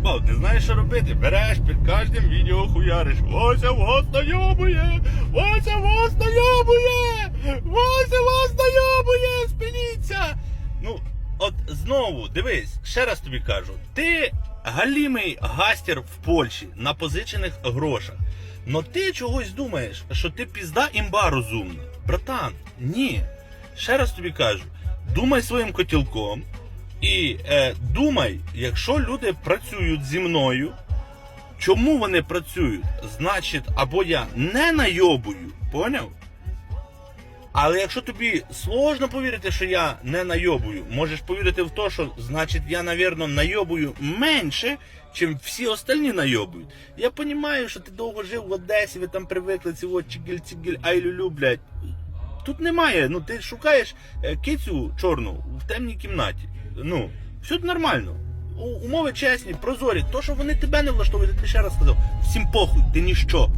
заїбав, ти знаєш, що робити. Береш під кожним відео хуяриш. Вася вас найобує! Вася вас найобує! Вася вас найобує! Спиніться! Ну, от знову, дивись, ще раз тобі кажу, ти галімий гастер в Польщі на позичених грошах. Но ти чогось думаєш, що ти пізда імба розумна. Братан, ні. Ще раз тобі кажу, думай своїм котілком і е, думай, якщо люди працюють зі мною, чому вони працюють? Значить, або я не найобую, поняв? Але якщо тобі сложно повірити, що я не найобую, можеш повірити в те, що значить я, навірно, найобую менше, чим всі остальні найобують. Я розумію, що ти довго жив в Одесі, ви там привикли ці от чигіль-цигіль, ай-лю-лю, блядь. Тут немає. Ну ти шукаєш е, кицю чорну в темній кімнаті. Ну, все нормально. Умови чесні, прозорі. То, що вони тебе не влаштовують, тобі ще раз сказав. Всім похуй, ти ніщо.